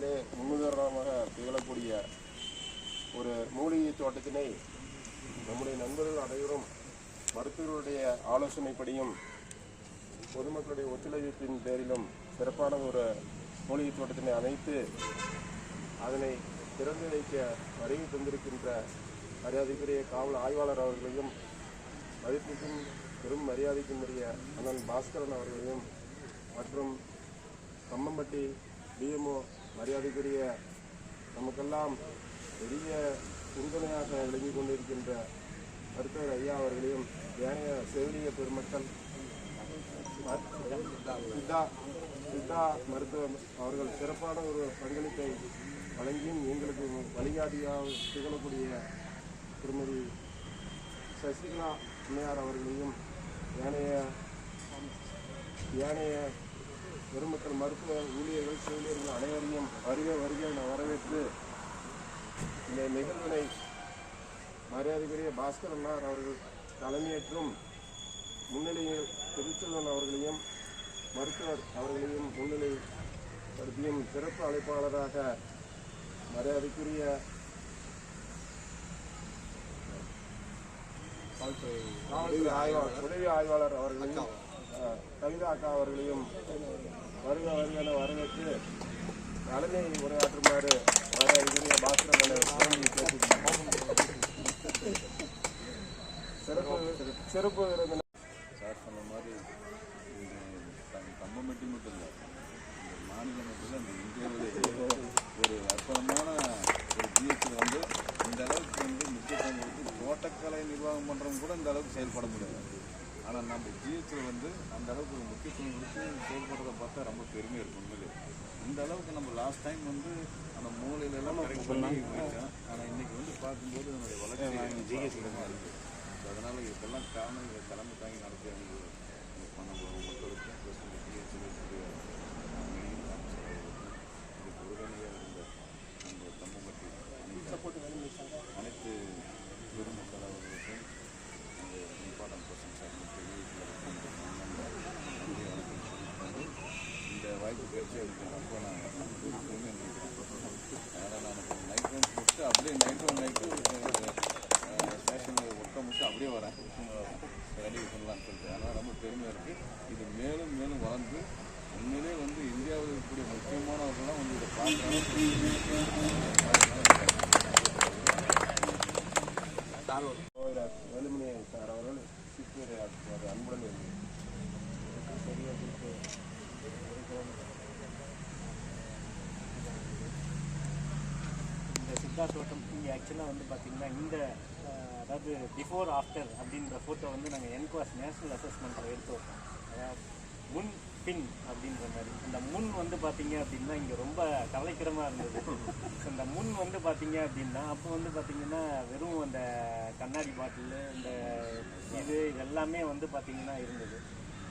உலகத்திலே முன்னுதாரணமாக திகழக்கூடிய ஒரு மூலிகை தோட்டத்தினை நம்முடைய நண்பர்கள் அனைவரும் மருத்துவர்களுடைய ஆலோசனைப்படியும் பொதுமக்களுடைய ஒத்துழைப்பின் பேரிலும் சிறப்பான ஒரு மூலிகை தோட்டத்தினை அமைத்து அதனை திறந்து வைக்க வருகை தந்திருக்கின்ற மரியாதைக்குரிய காவல் ஆய்வாளர் அவர்களையும் மதிப்புக்கும் பெரும் மரியாதைக்கும் உரிய அண்ணன் பாஸ்கரன் அவர்களையும் மற்றும் கம்மம்பட்டி டிஎம்ஓ மரியாதைக்குரிய நமக்கெல்லாம் பெரிய உறுதுணையாக விளங்கி கொண்டிருக்கின்ற மருத்துவர் ஐயா அவர்களையும் ஏனைய செவிலிய பெருமக்கள் சித்தா சித்தா மருத்துவம் அவர்கள் சிறப்பான ஒரு பங்களிப்பை வழங்கியும் எங்களுக்கு வழிகாட்டியாக திகழக்கூடிய திருமதி சசிகலா அம்மையார் அவர்களையும் ஏனைய ஏனைய பெருமக்கள் மருத்துவ ஊழியர்கள் செவிலியர்கள் அனைவரையும் வருக வருக என வரவேற்று இந்த நிகழ்வினை மரியாதைக்குரிய பாஸ்கர் அண்ணார் அவர்கள் தலைமையேற்றும் முன்னிலையில் திருச்செல்வன் அவர்களையும் மருத்துவர் அவர்களையும் முன்னிலைப்படுத்தியும் சிறப்பு அழைப்பாளராக மரியாதைக்குரிய காவல்துறை ஆய்வாளர் உதவி ஆய்வாளர் அவர்களையும் கவிதா அக்கா அவர்களையும் வருக வருகன வரவேற்று தலைமை உரையாற்றுமாறு மரியாதைக்குரிய பாஸ்கரன் அவர்களை சிறப்பு சிறப்பு விருந்தினர். சார் சொன்ன மாதிரி இது கம்- மட்டும் இல்லை இந்த மாநிலம் மட்டும் இல்லை இந்த இந்தியாவிலே ஒரு அற்புதமான ஒரு ஜிஹெச்சில் வந்து இந்த அளவுக்கு வந்து முக்கியத்துவம் கொடுத்து தோட்டக்கலை நிர்வாகம் பண்ணுறவங்க கூட இந்த அளவுக்கு செயல்பட முடியாது ஆனால் நம்ம ஜிஹெச்சில் வந்து அந்த அளவுக்கு ஒரு முக்கியத்துவம் கொடுத்து செயல்படுறத பார்த்தா ரொம்ப பெருமையாக இருக்கும் உண்மையிலே. இந்த அளவுக்கு நம்ம லாஸ்ட் டைம் வந்து அந்த மூலையில எல்லாம் கரெக்ட் பண்ணி வச்சோம் ஆனால் இன்னைக்கு வந்து பார்க்கும்போது நம்மளுடைய வளர்ச்சி ஜிஹெச்சில் இருக்குது ஸோ அதனால் இதுக்கெல்லாம் காரணம் இதை தலைமை தாங்கி நடத்தி அவங்க இப்போ நம்ம மக்களுக்கும் ப்ளஸ் இந்த டிஹெச்சில் இருக்கக்கூடிய இதுக்கு உறுதுணையாக இருந்த நம்ம தம்பம்பட்டி அனைத்து அனைத்து பொதுமக்கள் அவர்களுக்கும் அந்த இம்பார்ட்டன்ட் நன்றி வணக்கம் இந்த வாய்ப்பு கிடைச்சி அதுக்கு ரொம்ப நான் பெருமை அதனால் நான் நைட் ரவுண்ட் முடிச்சுட்டு அப்படியே நைட் ரவுண்ட் நைட்டு ஸ்டேஷனில் ஒர்க்கை முடிச்சு அப்படியே வரேன் ரெடி பண்ணலான்னு சொல்லிட்டு அதனால் ரொம்ப பெருமையாக இருக்குது இது மேலும் மேலும் வளர்ந்து உண்மையிலே வந்து இந்தியாவில் இருக்கக்கூடிய முக்கியமானவர்கள்லாம் வந்து இதை பார்க்குறாங்க கோவிலார் வேலுமணி சார் அவர்கள் சித்தூரை ஆற்றுவார் அன்புடன் இருக்கு சரியா இருக்கு இந்த தோட்டம் இங்கே ஆக்சுவலாக வந்து பார்த்திங்கன்னா இந்த அதாவது பிஃபோர் ஆஃப்டர் அப்படின்ற ஃபோட்டோ வந்து நாங்கள் என்கோஸ் நேஷ்னல் அசஸ்மெண்ட்டில் எடுத்து வைப்போம் அதாவது முன் பின் அப்படின்ற மாதிரி. அந்த முன் வந்து பார்த்தீங்க அப்படின்னா இங்கே ரொம்ப கவலைக்கிடமாக இருந்தது. ஸோ முன் வந்து பார்த்தீங்க அப்படின்னா அப்போ வந்து பார்த்தீங்கன்னா வெறும் அந்த கண்ணாடி பாட்டில் இந்த இது இதெல்லாமே வந்து பார்த்தீங்கன்னா இருந்தது.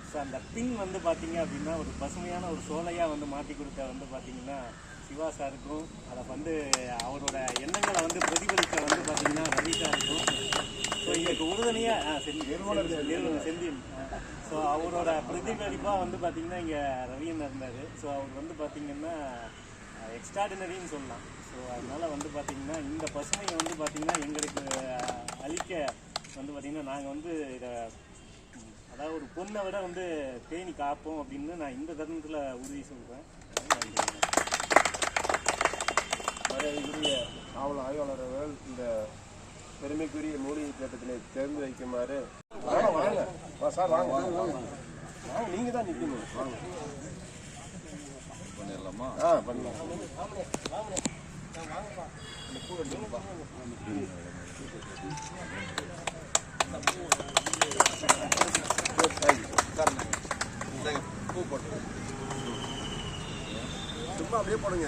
ஸோ அந்த பின் வந்து பார்த்தீங்க அப்படின்னா ஒரு பசுமையான ஒரு சோலையாக வந்து மாற்றி கொடுத்த வந்து பார்த்தீங்கன்னா சிவா சாருக்கும் அதை வந்து அவரோட எண்ணங்களை வந்து பிரதிபலிக்க வந்து பார்த்தீங்கன்னா ரவி சாருக்கும். ஸோ எங்களுக்கு உறுதுணையாக செந்தில் நிறுவனர் செந்தில். ஸோ அவரோட பிரதிபலிப்பாக வந்து பார்த்தீங்கன்னா இங்கே ரவியன் இருந்தார். ஸோ அவர் வந்து பார்த்தீங்கன்னா எக்ஸ்ட்ராடினரின்னு சொல்லலாம். ஸோ அதனால் வந்து பார்த்தீங்கன்னா இந்த பசுமையை வந்து பார்த்தீங்கன்னா எங்களுக்கு அழிக்க வந்து பார்த்திங்கன்னா நாங்கள் வந்து இதை அதாவது ஒரு பொண்ணை விட வந்து பேணி காப்போம் அப்படின்னு நான் இந்த தருணத்தில் உறுதி சொல்கிறேன் மரியாதைக்குரிய காவல் ஆய்வாளர் அவர்கள் இந்த பெருமைக்குரிய மூலிகை தோட்டத்தினை திறந்து வைக்குமாறு. வாங்க வாங்க. சார் வாங்க. வாங்க நீங்கள் தான் நிற்கணும் வாங்க பண்ணிடலாமா. ஆ பண்ணலாம் சும்மா அப்படியே போடுங்க.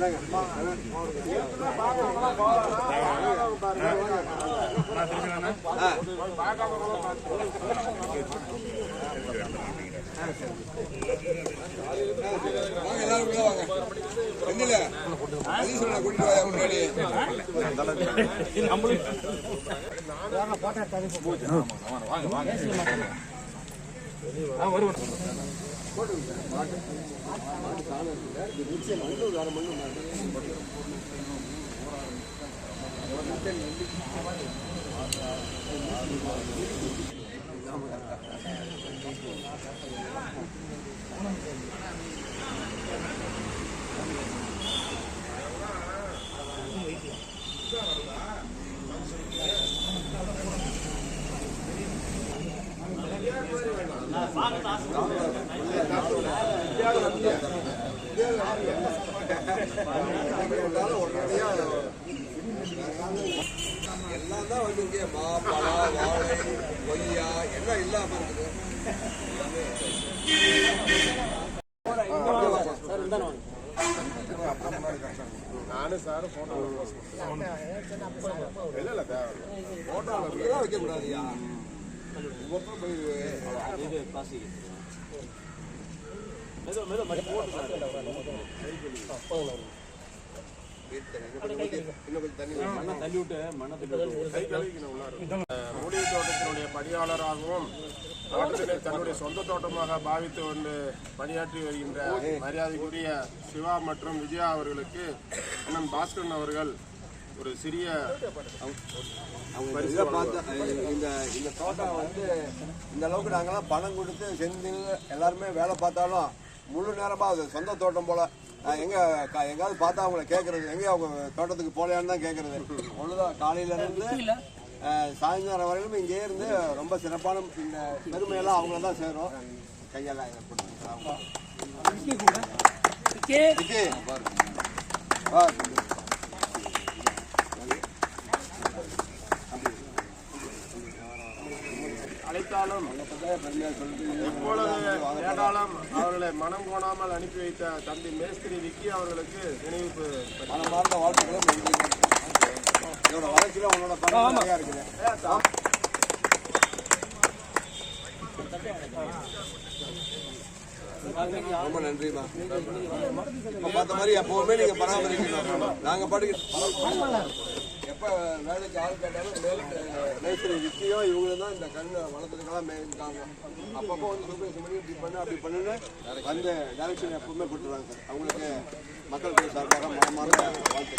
பார்த்து பார்த்து வாங்க வாங்க. செந்தில சதீஸ்வரனை எல்லாம் தான் வந்து இங்கே மா பலா வாழை கொய்யா எல்லாம் இல்லாம இருக்குது நானும் சாரும் போட்டோ இல்ல இல்ல வைக்க கூடாதுயா மூலிகை தோட்டத்தினுடைய பணியாளராகவும் தோட்டத்தினை தன்னுடைய சொந்த தோட்டமாக பாவித்து கொண்டு பணியாற்றி வருகின்ற மரியாதைக்குரிய சிவா மற்றும் விஜயா அவர்களுக்கு அண்ணன் பாஸ்கரன் அவர்கள் ஒரு சிறிய அவங்க இதை பார்த்து இந்த இந்த தோட்டம் வந்து இந்த அளவுக்கு நாங்கெல்லாம் பணம் கொடுத்து செந்தில் எல்லாருமே வேலை பார்த்தாலும் முழு நேரமா அது சொந்த தோட்டம் போல. எங்க க- எங்காவது பார்த்தா அவங்கள கேட்கறது எங்க அவங்க தோட்டத்துக்கு போலையான்னு தான் கேட்கறது ஒண்ணுதான். காலையில இருந்து அஹ், சாயந்தரம் வரையிலும் இங்கே இருந்து ரொம்ப சிறப்பான இந்த பெருமையெல்லாம் அவங்கள தான் சேரும். கையெல்லாம் இதை போட்டு. எப்பொழுது கேட்டாலும் அவர்களை மனம் கோணாமல் அனுப்பி வைத்த தம்பி மேஸ்திரி விக்கி அவர்களுக்கு நினைவு மனமார்ந்த வாழ்த்துக்களும். இதோட வளர்ச்சியில உன்னோட பங்கு நிறையா இருக்குது. ரொம்ப நன்றிமா பார்த்த மாதிரி எப்பவுமே நீங்க பராமரிக்கணும். நாங்க பாட்டுக்கு எப்போ வேலைக்கு ஆள் கேட்டாலும் மேல் மேஸ்திரி விக்கியும் இவங்களும் தான் இந்த கண் வளர்த்துக்கெல்லாம் மேய்க்காங்க அப்பப்போ வந்து சூப்பர்வைசர் பண்ணி இப்படி பண்ணு அப்படி பண்ணுன்னு அந்த டைரக்ஷன் எப்பவுமே கொடுத்துருவாங்க சார். அவங்களுக்கு மக்கள் குழு சார்பாக மனமார்ந்த வாழ்த்து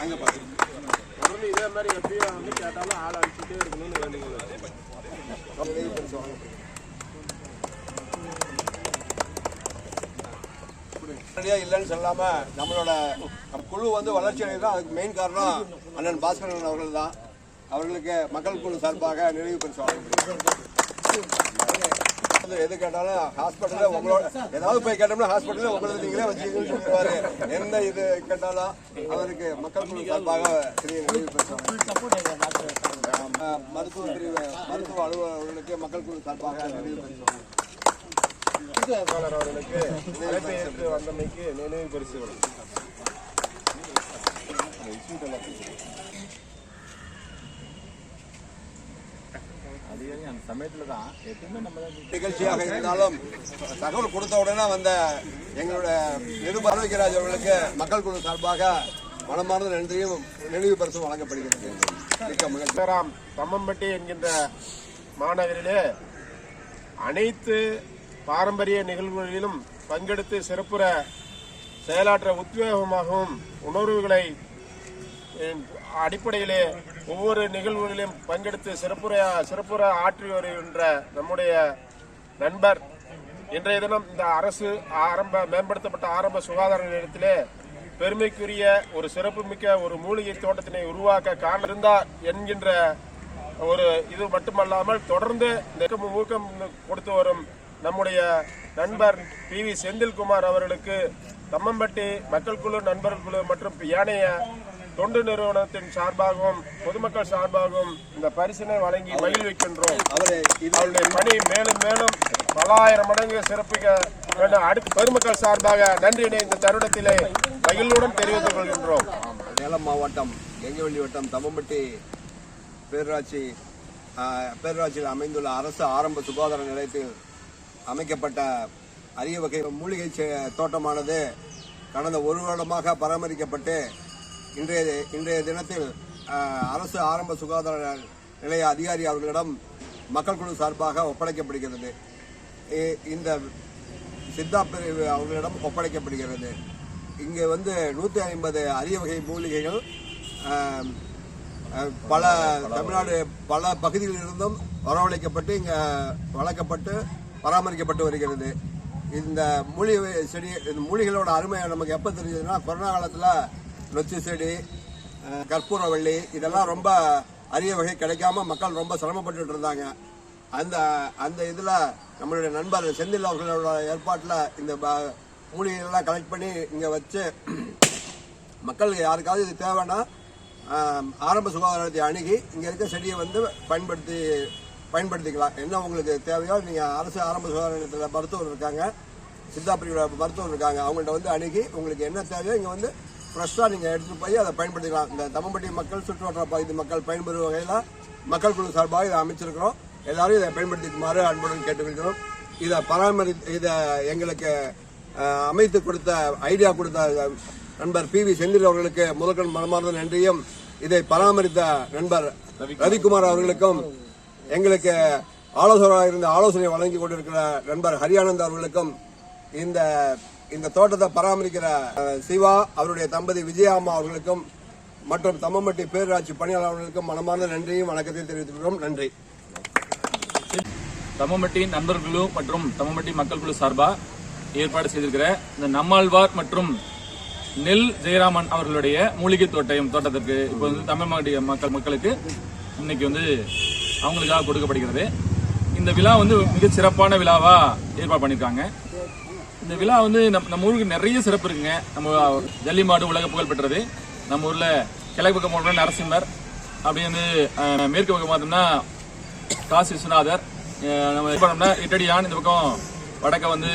அங்கே பார்த்துருக்கோம் தொடர்ந்து இதே மாதிரி எப்பயும் வந்து கேட்டாலும் ஆள் அடிச்சுட்டே இருக்கணும்னு வேண்டுகிறேன் உடனடியா இல்லைன்னு சொல்லாம நம்மளோட குழு வந்து வளர்ச்சி அடைதான் அதுக்கு மெயின் காரணம் அண்ணன் பாஸ்கரன் அவர்கள் தான். அவர்களுக்கு மக்கள் குழு சார்பாக நினைவு பரிசு எது கேட்டாலும் ஹாஸ்பிட்டலில் உங்களோட ஏதாவது போய் கேட்டோம்னா ஹாஸ்பிட்டலில் உங்களது நீங்களே வச்சுக்கணும்னு சொல்லுவாரு. என்ன இது கேட்டாலும் அவருக்கு மக்கள் குழு சார்பாக நினைவு மருத்துவ பிரிவு மருத்துவ அலுவலர்களுக்கு மக்கள் குழு சார்பாக நினைவு பரிசு வழங்கப்படுகிறது. அவர்களுக்கு அழைப்பை ஏற்று வந்தமைக்கு நினைவு பரிசு வழங்கும். நிகழ்ச்சியாக இருந்தாலும் தகவல் கொடுத்த உடனே வந்த எங்களுடைய நிருபர் ஆரோக்கியராஜ் அவர்களுக்கு மக்கள் குழு சார்பாக மனமார்ந்த நன்றியும் நினைவு பரிசும் வழங்கப்படுகிறது மிக்க மகிழ்ச்சி சிவராம் தம்மம்பட்டி என்கின்ற மாநகரிலே அனைத்து பாரம்பரிய நிகழ்வுகளிலும் பங்கெடுத்து சிறப்புற செயலாற்ற உத்வேகமாகவும் உணர்வுகளை அடிப்படையிலே ஒவ்வொரு நிகழ்வுகளிலும் பங்கெடுத்து சிறப்புற சிறப்புற ஆற்றி வருகின்ற நம்முடைய நண்பர். இன்றைய தினம் இந்த அரசு ஆரம்ப மேம்படுத்தப்பட்ட ஆரம்ப சுகாதார நிலையத்திலே பெருமைக்குரிய ஒரு சிறப்புமிக்க ஒரு மூலிகை தோட்டத்தினை உருவாக்க காணிருந்தார் என்கின்ற ஒரு இது மட்டுமல்லாமல் தொடர்ந்து இந்த ஊக்கம் கொடுத்து வரும் நம்முடைய நண்பர் பி வி செந்தில்குமார் அவர்களுக்கு தம்மம்பட்டி மக்கள் குழு நண்பர்கள் குழு மற்றும் ஏனைய தொண்டு நிறுவனத்தின் சார்பாகவும் பொதுமக்கள் சார்பாகவும் இந்த பரிசினை வழங்கி மகிழ்விக்கின்றோம் அவருடைய பணி மேலும் மேலும் பல்லாயிரம் மடங்கு சிறப்பிக்க வேண்டும் அடுத்து பொதுமக்கள் சார்பாக நன்றியினை இந்த தருணத்திலே மகிழ்வுடன் தெரிவித்துக் கொள்கின்றோம். சேலம் மாவட்டம் கெங்கவள்ளி வட்டம் தம்மம்பட்டி பேரூராட்சி பேரூராட்சியில் அமைந்துள்ள அரசு ஆரம்ப சுகாதார நிலையத்தில் அமைக்கப்பட்ட அரிய வகை மூலிகை செ- தோட்டமானது கடந்த ஒரு வருடமாக பராமரிக்கப்பட்டு இன்றைய இன்றைய தினத்தில் அரசு ஆரம்ப சுகாதார நிலைய அதிகாரி அவர்களிடம் மக்கள் குழு சார்பாக ஒப்படைக்கப்படுகிறது. இ- இந்த சித்தா பிரிவு அவர்களிடம் ஒப்படைக்கப்படுகிறது. இங்கே வந்து நூற்றி ஐம்பது அரிய வகை மூலிகைகள் பல தமிழ்நாடு பல பகுதிகளிலிருந்தும் வரவழைக்கப்பட்டு இங்கே வளர்க்கப்பட்டு பராமரிக்கப்பட்டு வருகிறது. இந்த மூலிகை செடி இந்த மூலிகளோட அருமை நமக்கு எப்போ தெரிஞ்சதுன்னா கொரோனா காலத்தில் நொச்சி செடி கற்பூரவள்ளி இதெல்லாம் ரொம்ப அரிய வகை கிடைக்காம மக்கள் ரொம்ப சிரமப்பட்டு இருந்தாங்க. அந்த அந்த இதில் நம்மளுடைய நண்பர் செந்தில் அவர்களோட ஏற்பாட்டில் இந்த ப- மூலிகைகள்லாம் கலெக்ட் பண்ணி இங்கே வச்சு மக்களுக்கு யாருக்காவது இது தேவைன்னா ஆரம்ப சுகாதாரத்தை அணுகி இங்கே இருக்க செடியை வந்து பயன்படுத்தி பயன்படுத்திக்கலாம். என்ன உங்களுக்கு தேவையோ நீங்கள் அரசு ஆரம்ப சுகாதார நிலையத்தில் மருத்துவர் இருக்காங்க சித்தா பிரிவோட மருத்துவர் இருக்காங்க அவங்கள்ட்ட வந்து அணுகி உங்களுக்கு என்ன தேவையோ இங்கே வந்து ஃப்ரெஷ்ஷாக நீங்கள் எடுத்துகிட்டு போய் அதை பயன்படுத்திக்கலாம். இந்த தம்மம்பட்டி மக்கள் சுற்றுவட்டார பகுதி மக்கள் பயன்பெறும் வகையில் மக்கள் குழு சார்பாக இதை அமைச்சிருக்கிறோம். எல்லாரும் இதை பயன்படுத்திக்குமாறு அன்புடன் கேட்டுக்கொள்கிறோம். இதை பராமரி இதை எங்களுக்கு அமைத்து கொடுத்த ஐடியா கொடுத்த நண்பர் பி வி செந்தில் அவர்களுக்கு முதற்கண் மனமார்ந்த நன்றியும் இதை பராமரித்த நண்பர் ரவிக்குமார் அவர்களுக்கும் எங்களுக்கு ஆலோசகராக இருந்த ஆலோசனை வழங்கி கொண்டிருக்கிற நண்பர் ஹரியானந்த் அவர்களுக்கும் இந்த இந்த தோட்டத்தை பராமரிக்கிற சிவா அவருடைய தம்பதி விஜயாம்மா அவர்களுக்கும் மற்றும் தம்மம்பட்டி பேரூராட்சி பணியாளர்களுக்கும் மனமார்ந்த நன்றியும் வணக்கத்தையும் தெரிவித்துக்கிறோம் நன்றி. தம்மம்பட்டி நண்பர்களு மற்றும் தம்மம்பட்டி மக்கள் குழு சார்பா ஏற்பாடு செய்திருக்கிற இந்த நம்மாழ்வார் மற்றும் நெல் ஜெயராமன் அவர்களுடைய மூலிகை தோட்டம் தோட்டத்திற்கு இப்போ வந்து தமிழ்நாடு மக்கள் மக்களுக்கு இன்னைக்கு வந்து அவங்களுக்காக கொடுக்கப்படுகிறது. இந்த விழா வந்து மிக சிறப்பான விழாவா ஏற்பாடு பண்ணியிருக்காங்க. இந்த விழா வந்து நம் நம்ம ஊருக்கு நிறைய சிறப்பு இருக்குங்க. நம்ம ஜல்லி மாடு உலக புகழ் பெற்றது. நம்ம ஊர்ல கிழக்கு பக்கம் போனோம்னா நரசிம்மர். அப்படி வந்து மேற்கு பக்கம் பார்த்தோம்னா காசி விஸ்வநாதர். நம்ம பண்ணோம்னா இட்டடியான் இந்த பக்கம் வடக்க வந்து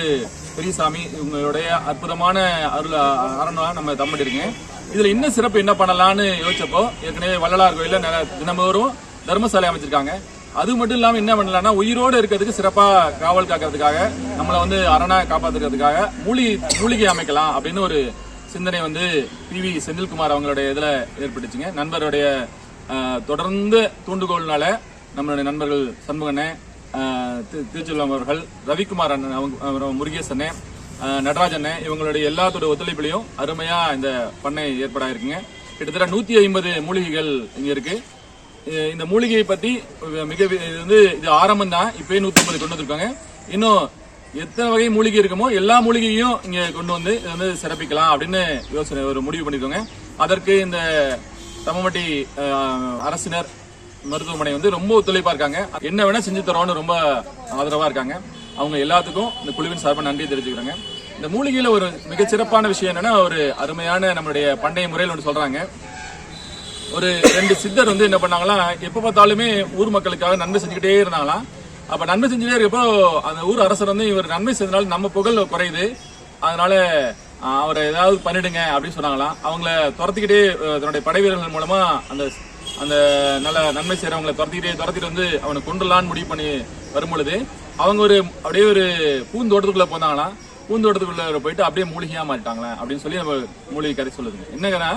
பெரியசாமி. இவங்களுடைய அற்புதமான அருள் அரணா நம்ம தம்படி இருக்குங்க இதுல இன்னும் சிறப்பு என்ன பண்ணலாம்னு யோசிச்சப்போ ஏற்கனவே வள்ளலார் கோயில்ல நிறைய தினமோறும் தர்மசாலை அமைச்சிருக்காங்க. அது மட்டும் இல்லாமல் என்ன பண்ணலாம்னா உயிரோடு இருக்கிறதுக்கு சிறப்பாக காவல் காக்கிறதுக்காக நம்மளை வந்து அரணா காப்பாற்றுக்கிறதுக்காக மூலி மூலிகை அமைக்கலாம் அப்படின்னு ஒரு சிந்தனை வந்து பி வி செந்தில்குமார் அவங்களுடைய இதில் ஏற்பட்டுச்சுங்க. நண்பருடைய தொடர்ந்து தூண்டுகோள்னால நம்மளுடைய நண்பர்கள் சண்முகண்ணே திருச்செல்வம் அவர்கள் ரவிக்குமார் அண்ணன் அவங்க அப்புறம் முருகேச் இவங்களுடைய எல்லாத்தோட ஒத்துழைப்புலையும் அருமையாக இந்த பண்ணை ஏற்பாடாயிருக்குங்க. கிட்டத்தட்ட நூற்றி ஐம்பது மூலிகைகள் இங்கே இருக்குது இந்த மூலிகையை பத்தி மிக இது வந்து இது ஆரம்பம் தான் இப்பயே நூத்தி ஐம்பது கொண்டு வந்திருக்காங்க. இன்னும் எத்தனை வகை மூலிகை இருக்குமோ எல்லா மூலிகையும் இங்க கொண்டு வந்து இதை வந்து சிறப்பிக்கலாம் அப்படின்னு யோசனை ஒரு முடிவு பண்ணிருக்காங்க அதற்கு இந்த தம்மம்பட்டி அரசினர் மருத்துவமனை வந்து ரொம்ப ஒத்துழைப்பா இருக்காங்க. என்ன வேணா செஞ்சு தரோம்னு ரொம்ப ஆதரவா இருக்காங்க. அவங்க எல்லாத்துக்கும் இந்த குழுவின் சார்பாக நன்றி தெரிவிச்சுக்கிறாங்க. இந்த மூலிகையில ஒரு மிகச்சிறப்பான விஷயம் என்னன்னா ஒரு அருமையான நம்மளுடைய பண்டைய முறையில் ஒன்று சொல்றாங்க. ஒரு ரெண்டு சித்தர் வந்து என்ன பண்ணாங்களா எப்ப பார்த்தாலுமே ஊர் மக்களுக்காக நன்மை செஞ்சுக்கிட்டே இருந்தாங்களாம். அப்ப நன்மை செஞ்சுட்டே இருக்கப்போ அந்த ஊர் அரசர் வந்து இவர் நன்மை செய்தனால நம்ம புகழ் குறையுது. அதனால அவரை ஏதாவது பண்ணிடுங்க அப்படின்னு சொன்னாங்களாம். அவங்கள துரத்திக்கிட்டே தன்னுடைய படை வீரர்கள் மூலமா அந்த அந்த நல்ல நன்மை செய்யறவங்களை துரத்திக்கிட்டே துரத்திட்டு வந்து அவனை கொண்டுலான்னு முடிவு பண்ணி வரும்பொழுது அவங்க ஒரு அப்படியே ஒரு பூந்தோட்டத்துக்குள்ள போனாங்களாம். பூந்தோட்டத்துக்குள்ள போயிட்டு அப்படியே மூலிகையா மாறிட்டாங்களே அப்படின்னு சொல்லி நம்ம மூலிகை கதை சொல்லுதுங்க. என்னங்கன்னா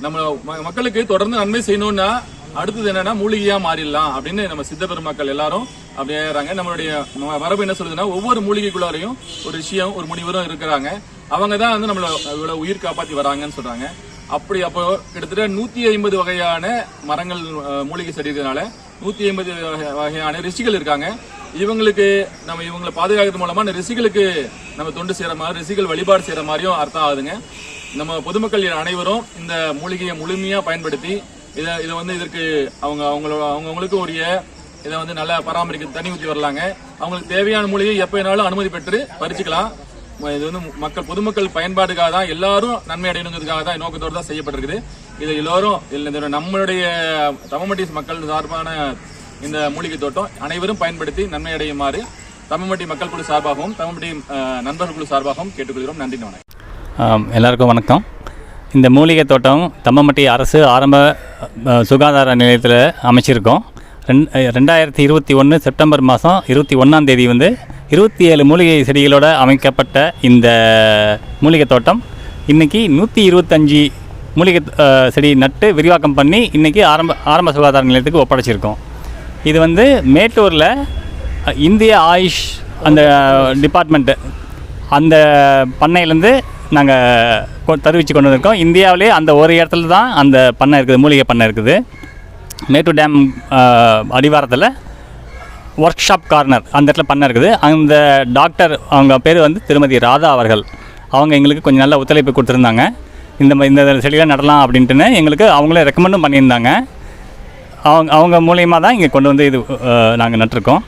நம்ம மக்களுக்கு தொடர்ந்து நன்மை செய்யணும்னா அடுத்தது என்னன்னா மூலிகையா மாறிடலாம் அப்படின்னு நம்ம சித்த பெருமக்கள் எல்லாரும் அப்படியே ஏறாங்க. நம்மளுடைய ம- மரபு என்ன சொல்லுதுன்னா ஒவ்வொரு மூலிகைக்குள்ளாரையும் ஒரு விஷயம் ஒரு முனிவரும் இருக்கிறாங்க. அவங்க தான் வந்து நம்மள இவ்வளவு உயிர் காப்பாத்தி வராங்கன்னு சொல்றாங்க. அப்படி அப்போ கிட்டத்தட்ட நூத்தி ஐம்பது வகையான மரங்கள் மூலிகை செடி நூத்தி ஐம்பது வகையான ரிஷிகள் இருக்காங்க. இவங்களுக்கு நம்ம இவங்களை பாதுகாக்கிறது மூலமா இந்த ரிஷிகளுக்கு நம்ம தொண்டு செய்யற மாதிரி ரிஷிகள் வழிபாடு செய்யற மாதிரியும் அர்த்தம் ஆகுதுங்க. நம்ம பொதுமக்கள் அனைவரும் இந்த மூலிகையை முழுமையா பயன்படுத்தி இதை இதை வந்து இதற்கு அவங்க அவங்களோட அவங்கவுங்களுக்கு உரிய இதை வந்து நல்லா பராமரிக்க தண்ணி ஊற்றி வரலாங்க. அவங்களுக்கு தேவையான மூலிகை எப்போ வேணாலும் அனுமதி பெற்று பறிச்சுக்கலாம். இது வந்து மக்கள் பொதுமக்கள் பயன்பாடுக்காக தான் எல்லாரும் நன்மை அடையணுங்கிறதுக்காக தான் நோக்கத்தோடு தான் செய்யப்பட்டிருக்குது. இதை எல்லோரும் இதில் நம்மளுடைய தமிழ்மட்டி மக்கள் சார்பான இந்த மூலிகை தோட்டம் அனைவரும் பயன்படுத்தி நன்மை அடையுமாறு தமிழ்மட்டி மக்கள் குழு சார்பாகவும் தமிழ்மட்டி நண்பர்கள் குழு சார்பாகவும் கேட்டுக்கொள்கிறோம். நன்றி வணக்கம். எல்லாருக்கும் வணக்கம். இந்த மூலிகை தோட்டம் தம்மம்பட்டி அரசு ஆரம்ப சுகாதார நிலையத்தில் அமைச்சிருக்கோம். ரெண் ரெண்டாயிரத்தி இருபத்தி ஒன்று செப்டம்பர் மாதம் இருபத்தி ஒன்றாம் தேதி வந்து இருபத்தி ஏழு மூலிகை செடிகளோடு அமைக்கப்பட்ட இந்த மூலிகை தோட்டம். இன்றைக்கி நூற்றி இருபத்தஞ்சி மூலிகை செடி நட்டு விரிவாக்கம் பண்ணி இன்றைக்கி ஆரம்ப ஆரம்ப சுகாதார நிலையத்துக்கு ஒப்படைச்சிருக்கோம். இது வந்து மேட்டூரில் இந்திய ஆயுஷ் அந்த டிபார்ட்மெண்ட்டு அந்த பண்ணையிலேருந்து நாங்கள் தருவிச்சு கொண்டு வந்திருக்கோம். இந்தியாவிலே அந்த ஒரு இடத்துல தான் அந்த பண்ணை இருக்குது மூலிகை பண்ணை இருக்குது. மேட்டூர் டேம் அடிவாரத்தில் ஒர்க் ஷாப் கார்னர் அந்த இடத்துல பண்ணை இருக்குது. அந்த டாக்டர் அவங்க பேர் வந்து திருமதி ராதா அவர்கள். அவங்க எங்களுக்கு கொஞ்சம் நல்ல ஒத்துழைப்பு கொடுத்துருந்தாங்க. இந்த ம- இந்த செடியெலாம் நடலாம் அப்படின்ட்டுன்னு எங்களுக்கு அவங்களே ரெக்கமெண்டும் பண்ணியிருந்தாங்க. அவங்க அவங்க மூலியமாக தான் இங்கே கொண்டு வந்து இது நாங்கள் நட்டிருக்கோம்.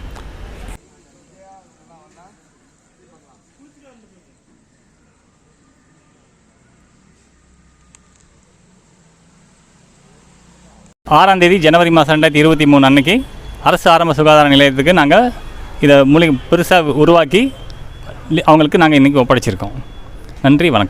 ஆறாம் தேதி ஜனவரி மாதம் ரெண்டாயிரத்தி இருபத்தி மூணு அன்னைக்கு அரசு ஆரம்ப சுகாதார நிலையத்துக்கு நாங்கள் இதை மூலிகை பெருசாக உருவாக்கி அவங்களுக்கு நாங்கள் இன்றைக்கி ஒப்படைச்சிருக்கோம். நன்றி வணக்கம்.